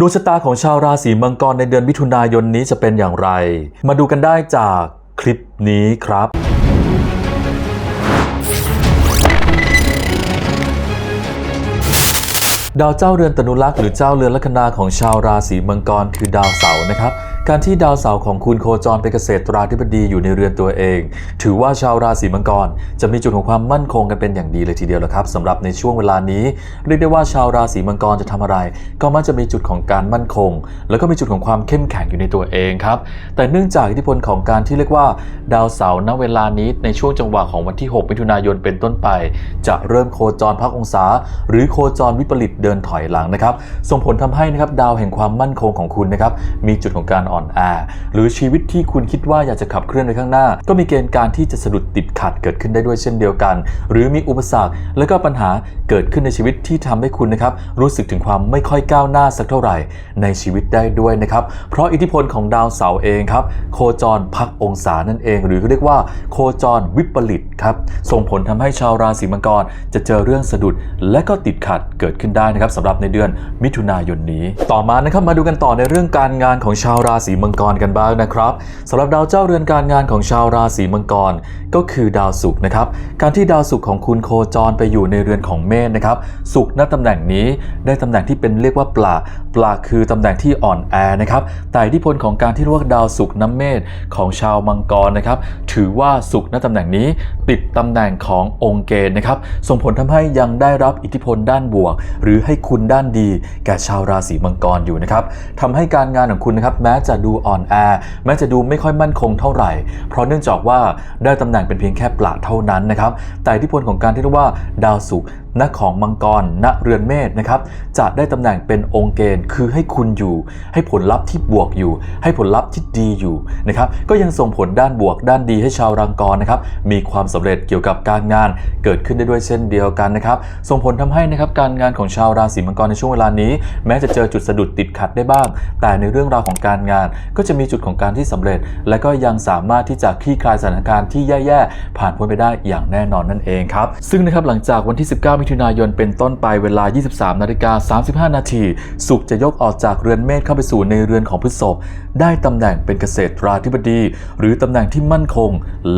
ดวงชะตาของชาวราศีมังกรในเดือนมิถุนายนนี้จะเป็นอย่างไร มาดูกันได้จากคลิปนี้ครับ ดาวเจ้าเรือนตนุลักษ์หรือเจ้าเรือนลัคนาของชาวราศีมังกรคือดาวเสาร์นะครับ การที่ดาวเสาร์ของคุณโคจรเป็นเกษตราธิบดีอยู่ในเรือนตัวเอง ถือว่าชาวราศีมังกร จะมีจุดของความมั่นคงกันเป็นอย่างดีเลยทีเดียวละครับสำหรับในช่วงเวลานี้ เรียกได้ว่าชาวราศีมังกรจะทำอะไร ก็มักจะมีจุดของการมั่นคง แล้วก็มีจุดของความเข้มแข็งอยู่ในตัวเองครับแต่เนื่องจากอิทธิพลของการที่เรียกว่า ดาวเสาร์ณเวลานี้ในช่วงจังหวะของวันที่ 6 มิถุนายนเป็นต้นไป จะเริ่มโคจรพักองศา หรือโคจรวิปริตเดินถอยหลังนะครับส่งผลทำให้นะครับดาวแห่งความมั่นคงของคุณนะครับมีจุดของการอ่อนแอหรือชีวิตที่คุณคิดว่าอยากจะขับเคลื่อนไปข้างหน้า ก็มีเกณฑ์การที่จะสะดุดติดขัดเกิดขึ้นได้ด้วยเช่นเดียวกัน หรือมีอุปสรรคและก็ปัญหาเกิดขึ้นในชีวิตที่ทำให้คุณนะครับรู้สึกถึงความไม่ค่อยก้าวหน้าสักเท่าไหร่ ในชีวิตได้ด้วยนะครับเพราะอิทธิพลของดาวเสาร์เองครับโคจรพักองศานั่นเอง หรือเรียกว่าโคจรวิปริตครับส่งผลทำให้ชาวราศีมังกรจะเจอเรื่องสะดุดและก็ติดขัดเกิดขึ้นได้นะครับสำหรับในเดือนมิถุนายนนี้ ต่อมานะครับมาดูกันต่อในเรื่องการงานของชาวราศีมังกรกันบ้างนะครับสำหรับดาวเจ้าเรือนการงานของชาวราศีมังกรก็คือดาวศุกร์นะครับ การที่ดาวศุกร์ของคุณโคจรไปอยู่ในเรือนของเมษนะครับศุกร์ณตำแหน่งนี้ได้ตำแหน่งที่เป็นเรียกว่าปลาปลาคือตำแหน่งที่อ่อนแอนะครับแต่อิทธิพลของการที่เรียกว่าดาวศุกร์น้ำเมษของชาวมังกรนะครับถือว่าศุกร์ณตำแหน่งนี้ ติดตำแหน่งขององค์เกณฑ์นะครับ ส่งผลทำให้ยังได้รับอิทธิพลด้านบวก หรือให้คุณด้านดี แก่ชาวราศีมังกรอยู่นะครับทำให้การงานของคุณนะครับแม้จะดูอ่อนแอแม้จะดูไม่ค่อยมั่นคงเท่าไหร่ เพราะเนื่องจากว่าได้ตำแหน่งเป็นเพียงแค่ปลาเท่านั้นนะครับแต่อิทธิพลของการที่เรียกว่าดาวศุกร์ ณของมังกร ณ เรือนเมษนะครับ จะได้ตำแหน่งเป็นองค์เกณฑ์ คือให้คุณอยู่ ให้ผลลัพธ์ที่บวกอยู่ ให้ผลลัพธ์ที่ดีอยู่นะครับ ก็ยังส่งผลด้านบวกด้านดีให้ชาวรังกรนะครับ มีความสำเร็จเกี่ยวกับการงานเกิดขึ้นได้ด้วยเช่นเดียวกันนะครับ ส่งผลทำให้นะครับการงานของชาวราศีมังกรในช่วงเวลานี้ แม้จะเจอจุดสะดุดติดขัดได้บ้าง แต่ในเรื่องราวของการงาน ก็จะมีจุดของการที่สำเร็จ และก็ยังสามารถที่จะคลี่คลายสถานการณ์ที่แย่ๆผ่านพ้นไปได้อย่างแน่นอนนั่นเองครับ ซึ่งนะครับหลังจากวันที่ 19มิถุนายนเป็นต้นไปเวลา 23นาฬิกา35 นาทีสุขจะยกออกจากเรือนเมษเข้าไปสู่ในเรือนของพฤษภได้ตำแหน่งเป็นเกษตราธิบดี หรือตำแหน่งที่มั่นคง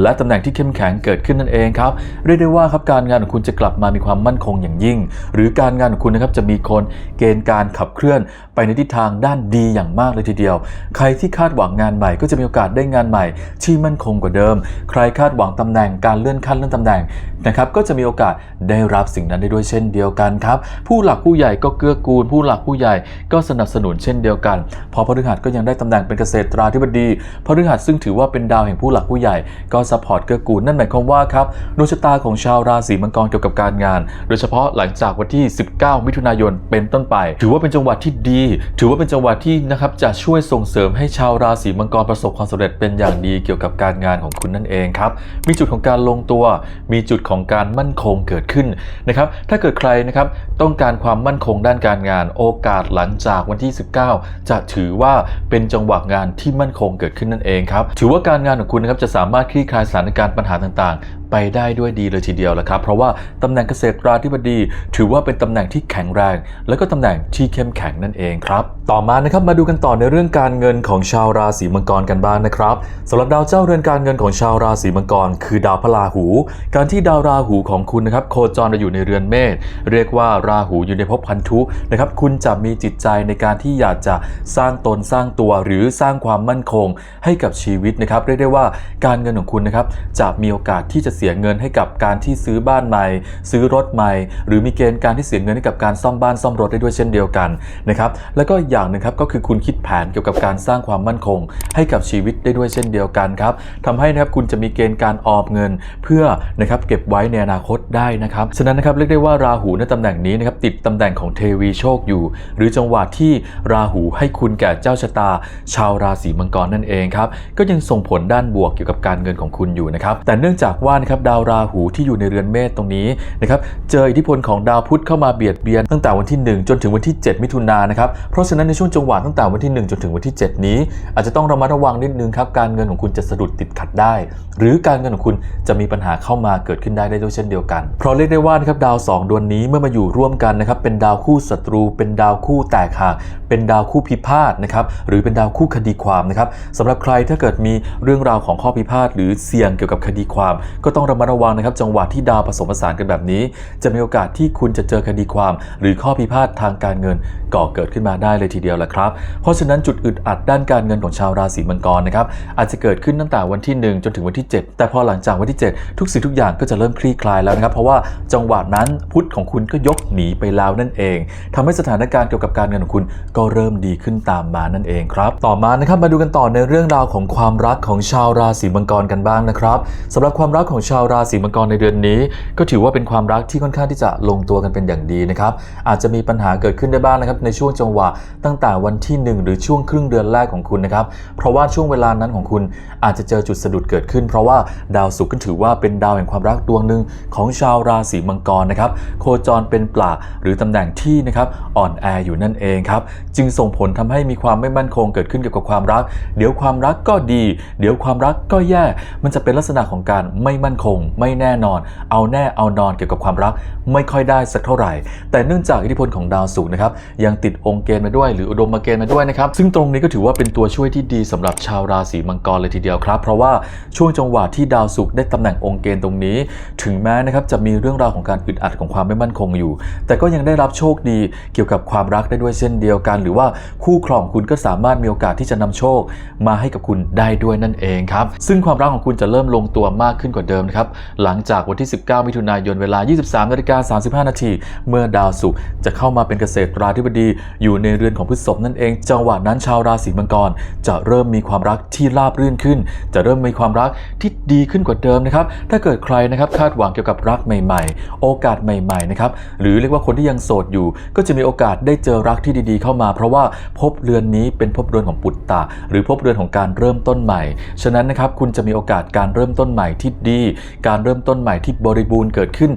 และตำแหน่งที่เข้มแข็งเกิดขึ้นนั่นเองครับเรียกได้ว่าครับการงานของคุณจะกลับมามีความมั่นคงอย่างยิ่ง หรือการงานของคุณนะครับจะมีคนเกณฑ์การขับเคลื่อน ไปในทิศทางด้านดีอย่างมากเลยทีเดียว ใครที่คาดหวังงานใหม่ก็จะมีโอกาสได้งานใหม่ ที่มั่นคงกว่าเดิม ใครคาดหวังตำแหน่งการเลื่อนขั้นเลื่อนตำแหน่งนะครับก็จะมีโอกาสได้รับสิ่งนั้นได้ด้วยเช่นเดียวกันครับ ผู้หลักผู้ใหญ่ก็เกื้อกูล ผู้หลักผู้ใหญ่ก็สนับสนุนเช่นเดียวกัน พอพฤหัสก็ยังได้ตำแหน่งเป็นเกษตราธิบดีพฤหัสซึ่งถือว่าเป็นดาวแห่งผู้หลักผู้ใหญ่ก็ซัพพอร์ตเกื้อกูลนั่นหมายความว่าครับดวงชะตาของชาวราศีมังกรเกี่ยวกับการงาน โดยเฉพาะหลังจากวันที่ 19 มิถุนายนเป็นต้นไป ถือว่าเป็นจังหวะที่ดีถือว่าเป็นจังหวะที่นะครับจะช่วยส่งเสริมให้ชาวราศีมังกรประสบความสำเร็จเป็นอย่างดีเกี่ยวกับการงานของคุณนั่นเองครับ มีจุดของการลงตัว มีจุดของการมั่นคงเกิดขึ้นนะครับ ถ้าเกิดใครนะครับต้องการความมั่นคงด้านการงาน โอกาสหลังจากวันที่ 19 จะถือว่าเป็นจังหวะงานที่มั่นคงเกิดขึ้นนั่นเองครับ ถือว่าการงานของคุณนะครับจะสามารถคลี่คลายสถานการณ์ปัญหาต่างๆ ไปได้ด้วยดีเลยทีเดียวละครับ เพราะว่าตำแหน่งเกษตราธิบดี ถือว่าเป็นตำแหน่งที่แข็งแรง และก็ตำแหน่งที่เข้มแข็งนั่นเองครับ ต่อมานะครับมาดูกันต่อในเรื่องการเงินของชาวราศีมังกรกันบ้างนะครับสำหรับดาวเจ้าเรือนการเงินของชาวราศีมังกร คือดาวพระราหู การที่ดาวราหูของคุณนะครับโคจรมาอยู่ในเรือนเมษเรียกว่าราหูอยู่ในภพพันธุนะครับคุณจะมีจิตใจในการที่อยากจะสร้างตนสร้างตัวหรือสร้างความมั่นคงให้กับชีวิตนะครับเรียกได้ว่าการเงินของคุณนะครับจะมีโอกาสที่จะเสียเงินให้กับการที่ซื้อบ้านใหม่ ซื้อรถใหม่ หรือมีเกณฑ์การที่เสียเงินให้กับการซ่อมบ้านซ่อมรถได้ด้วยเช่นเดียวกันนะครับแล้วก็อย่างหนึ่งครับก็คือคุณคิดแผนเกี่ยวกับการสร้างความมั่นคง ให้กับชีวิตได้ด้วยเช่นเดียวกันครับทำให้นะครับคุณจะมีเกณฑ์การออมเงิน เพื่อนะครับเก็บไว้ในอนาคตได้นะครับฉะนั้นนะครับเรียกได้ว่าราหูในตำแหน่งนี้นะครับติดตำแหน่งของเทวีโชคอยู่ หรือจังหวะที่ราหูให้คุณแก่เจ้าชะตา ชาวราศีมังกรนั่นเองครับก็ยังส่งผลด้านบวกเกี่ยวกับการเงินของคุณอยู่นะครับแต่เนื่องจากว่าครับดาวราหูที่อยู่ในเรือนเมษตรงนี้นะครับเจออิทธิพลของดาวพุธเข้ามาเบียดเบียนตั้งแต่วันที่ 1 จนถึงวันที่ 7 มิถุนายนนะครับเพราะฉะนั้นในช่วงจังหวะตั้งแต่วันที่ 1 จนถึงวันที่ 7 นี้ อาจจะต้องระมัดระวังนิดนึงครับการเงินของคุณจะสะดุดติดขัดได้ หรือการเงินของคุณจะมีปัญหาเข้ามาเกิดขึ้นได้ด้วยเช่นเดียวกัน เพราะเรียกได้ว่านะครับดาวสองดวงนี้เมื่อมาอยู่ร่วมกันนะครับเป็นดาวคู่ศัตรู เป็นดาวคู่แตกหักเป็นดาวคู่พิพาทนะครับหรือเป็นดาวคู่คดีความนะครับสำหรับใครถ้าเกิดมีเรื่องราวของข้อพิพาทหรือเสี่ยงเกี่ยวกับคดีความก็ต้องระมัดระวังนะครับจังหวะที่ดาวผสมผสานกันแบบนี้ จะมีโอกาสที่คุณจะเจอคดีความ หรือข้อพิพาททางการเงินก่อเกิดขึ้นมาได้เลยทีเดียวแหละครับ เพราะฉะนั้นจุดอึดอัดด้านการเงินของชาวราศีมังกรนะครับอาจจะเกิดขึ้นตั้งแต่วันที่ 1 จนถึงวันที่ 7 แต่พอหลังจากวันที่ 7 ทุกสิ่งทุกอย่างก็จะเริ่มคลี่คลายแล้วนะครับ เพราะว่าจังหวะนั้นพุทธของคุณก็ยกหนีไปแล้วนั่นเองทำให้สถานการณ์เกี่ยวกับการเงินของคุณก็เริ่มดีขึ้นตามมานั่นเองครับต่อมานะครับมาดูกันต่อในเรื่องราวของความรักของชาวราศีมังกรกันบ้างนะครับสำหรับความรักของชาวราศีมังกรในเดือนนี้ ก็ถือว่าเป็นความรักที่ค่อนข้างที่จะลงตัวกันเป็นอย่างดีนะครับอาจจะมีปัญหาเกิดขึ้นได้บ้างนะครับในช่วงจังหวะตั้งแต่วันที่ 1 หรือช่วงครึ่งเดือนแรกของคุณนะครับเพราะว่าช่วงเวลานั้นของคุณอาจจะเจอจุดสะดุดเกิดขึ้น เพราะว่าดาวศุกร์ก็ถือว่าเป็นดาวแห่งความรักดวงหนึ่งของชาวราศีมังกรนะครับโคจรเป็นปลาหรือตำแหน่งที่นะครับอ่อนแออยู่นั่นเองครับจึงส่งผลทำให้มีความไม่มั่นคงเกิดขึ้นเกี่ยวกับความรัก เดี๋ยวความรักก็ดี เดี๋ยวความรักก็แย่ มันจะเป็นลักษณะของการไม่มั่นคง ไม่แน่นอน เอาแน่เอานอนเกี่ยวกับความรัก ไม่ค่อยได้สักเท่าไหร่ แต่เนื่องจากอิทธิพลของดาวศุกร์นะครับยังติดองค์เกณฑ์มาด้วย หรืออุดมมาเกณฑ์มาด้วยนะครับซึ่งตรงนี้ก็ถือว่าเป็นตัวช่วยที่ดีสำหรับชาวราศีมังกรเลยทีเดียวครับ เพราะว่าช่วงจังหวะที่ดาวศุกร์ได้ตำแหน่งองค์เกณฑ์ตรงนี้ ถึงแม้นะครับจะมีเรื่องราวของการอึดอัดของความไม่มั่นคงอยู่ แต่ก็ยังได้รับโชคดีเกี่ยวกับความรักได้ด้วยเช่นเดียวกัน หรือว่าคู่ครองคุณก็สามารถมีโอกาสที่จะนำโชค มาให้กับคุณได้ด้วยนั่นเองครับซึ่งความรักของคุณจะเริ่มลงตัวมากขึ้นกว่าเดิมครับหลังจากวันที่ 19 มิถุนายนเวลา 23นาฬิกา35 นาทีเมื่อดาวศุกร์จะเข้ามาเป็นเกษตราธิบดี อยู่ในเรือนของพฤษภนั่นเอง จังหวะนั้นชาวราศีมังกร จะเริ่มมีความรักที่ราบรื่นขึ้น จะเริ่มมีความรักที่ดีขึ้นกว่าเดิมนะครับถ้าเกิดใครนะครับคาดหวังเกี่ยวกับรักใหม่ ๆ โอกาสใหม่ๆนะครับหรือเรียกว่าคนที่ยังโสดอยู่ ก็จะมีโอกาสได้เจอรักที่ดีๆ เข้ามา เพราะว่าภพเรือนนี้เป็นภพเรือนของปุตตะหรือภพเรือนของการเริ่มต้นใหม่ ฉะนั้นนะครับคุณจะมีโอกาสการเริ่มต้นใหม่ที่ดีการเริ่มต้นใหม่ที่บริบูรณ์เกิดขึ้น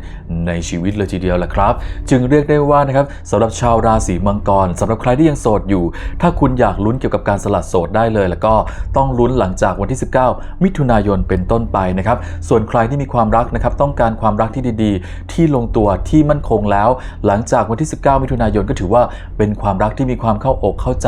ในชีวิตเลยทีเดียวแหละครับ จึงเรียกได้ว่านะครับสำหรับชาวราศีมังกรสำหรับใครที่ยังโสดอยู่ ถ้าคุณอยากลุ้นเกี่ยวกับการสลัดโสดได้เลยแล้วก็ต้องลุ้นหลังจากวันที่ 19 มิถุนายนเป็นต้นไปนะครับ ส่วนใครที่มีความรักนะครับต้องการความรักที่ดีๆ ที่ลงตัวที่มั่นคงแล้ว หลังจากวันที่ 19 มิถุนายนก็ถือว่าเป็นความรักที่มีความเข้าอกเข้าใจ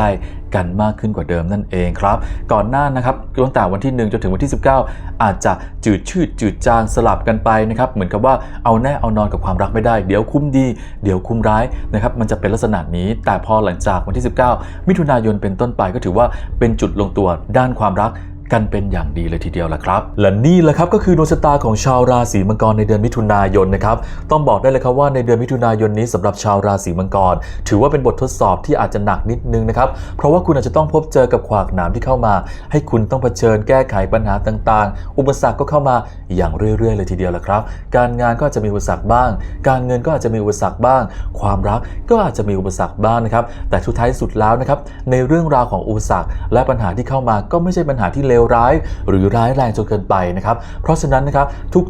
กันมากขึ้นกว่าเดิมนั่นเองครับ ก่อนหน้านะครับตั้งแต่วันที่ 1 จนถึงวันที่ 19 อาจจะจืดชืดจืดจางสลับกันไปนะครับเหมือนกับว่าเอาแน่เอานอนกับความรักไม่ได้ เดี๋ยวคุ้มดี เดี๋ยวคุ้มร้ายนะครับมันจะเป็นลักษณะนี้ แต่พอหลังจากวันที่ 19 มิถุนายนเป็นต้นไปก็ถือว่าเป็นจุดลงตัวด้านความรัก กันเป็นอย่างดีเลยทีเดียวละครับ และนี่แหละครับก็คือดวงชะตาของชาวราศีมังกรในเดือนมิถุนายนนะครับต้องบอกได้เลยครับว่าในเดือนมิถุนายนนี้สำหรับชาวราศีมังกร ถือว่าเป็นบททดสอบที่อาจจะหนักนิดนึงนะครับเพราะว่าคุณอาจจะต้องพบเจอกับขวากหนามที่เข้ามา ให้คุณต้องเผชิญแก้ไขปัญหาต่างๆ อุปสรรคก็เข้ามาอย่างเรื่อยๆ เลยทีเดียวละครับ การงานก็อาจจะมีอุปสรรคบ้าง การเงินก็อาจจะมีอุปสรรคบ้าง ความรักก็อาจจะมีอุปสรรคบ้างนะครับแต่สุดท้ายสุดแล้วนะครับในเรื่องราวของอุปสรรคและปัญหาที่เข้ามาก็ไม่ใช่ปัญหาที่เลวร้าย หรือร้ายแรงจนเกินไปนะครับ เพราะฉะนั้นนะครับ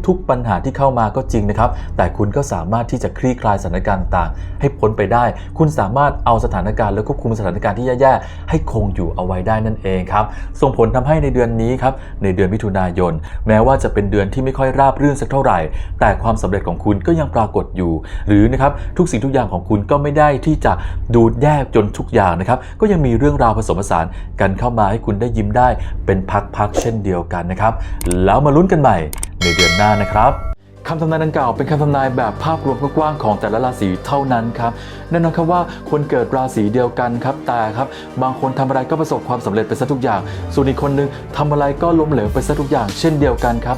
ทุกๆปัญหาที่เข้ามาก็จริงนะครับ แต่คุณก็สามารถที่จะคลี่คลายสถานการณ์ต่างให้พ้นไปได้ คุณสามารถเอาสถานการณ์และควบคุมสถานการณ์ที่แย่ๆให้คงอยู่เอาไว้ได้นั่นเองครับส่งผลทำให้ในเดือนนี้ครับในเดือนมิถุนายน แม้ว่าจะเป็นเดือนที่ไม่ค่อยราบรื่นสักเท่าไหร่ แต่ความสำเร็จของคุณก็ยังปรากฏอยู่ หรือนะครับทุกสิ่งทุกอย่างของคุณก็ไม่ได้ที่จะดูแย่จนทุกอย่างนะครับก็ยังมีเรื่องราวผสมผสานกันเข้ามาให้คุณได้ยิ้มได้เป็นพักๆเช่นเดียวกันนะครับ แล้วมาลุ้นกันใหม่ในเดือนหน้านะครับคำทำนายดังกล่าวเป็นคำทำนายแบบภาพรวมกว้างๆของแต่ละราศีเท่านั้นครับแน่นอนครับว่าคนเกิดราศีเดียวกันครับแต่ครับบางคนทำอะไรก็ประสบความสำเร็จไปซะทุกอย่าง ส่วนอีกคนนึงทำอะไรก็ล้มเหลวไปซะทุกอย่าง เช่นเดียวกันครับ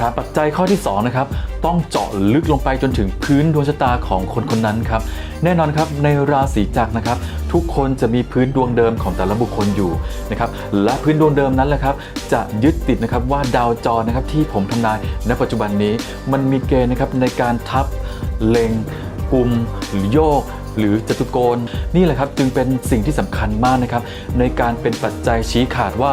ครับปัจจัยข้อที่2นะครับต้องเจาะลึกลงไปจนถึงพื้นดวงชะตาของคนคนนั้นครับแน่นอนครับในราศีจักรนะครับ ทุกคนจะมีพื้นดวงเดิมของแต่ละบุคคลอยู่นะครับและพื้นดวงเดิมนั้นแหละครับจะยึดติดนะครับว่าดาวจรนะครับที่ผมทำนายณปัจจุบันนี้ มันมีเกณฑ์นะครับในการทับเล็งกลุ่มหรือโยกหรือจตุโกณนี่แหละครับจึงเป็นสิ่งที่สำคัญมากนะครับในการเป็นปัจจัยชี้ขาดว่า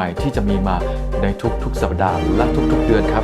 ่ม่ๆ ที่จะมีมาในทุกๆ สัปดาห์และทุกๆ เดือนครับ